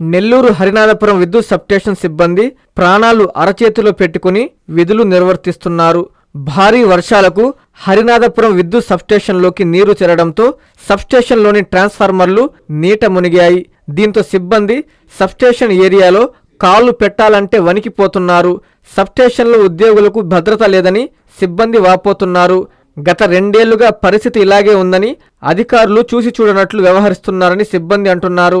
నెల్లూరు హరినాథపురం విద్యుత్ సబ్స్టేషన్ సిబ్బంది ప్రాణాలు అరచేతిలో పెట్టుకుని విధులు నిర్వర్తిస్తున్నారు. భారీ వర్షాలకు హరినాథపురం విద్యుత్ సబ్స్టేషన్లోకి నీరు చేరడంతో సబ్స్టేషన్లోని ట్రాన్స్ఫార్మర్లు నీట మునిగాయి. దీంతో సిబ్బంది సబ్స్టేషన్ ఏరియాలో కాళ్ళు పెట్టాలంటే వణికిపోతున్నారు. సబ్స్టేషన్లో ఉద్యోగులకు భద్రత లేదని సిబ్బంది వాపోతున్నారు. గత రెండేళ్ళుగా పరిస్థితి ఇలాగే ఉందని అధికారులు చూసి చూడనట్లు వ్యవహరిస్తున్నారని సిబ్బంది అంటున్నారు.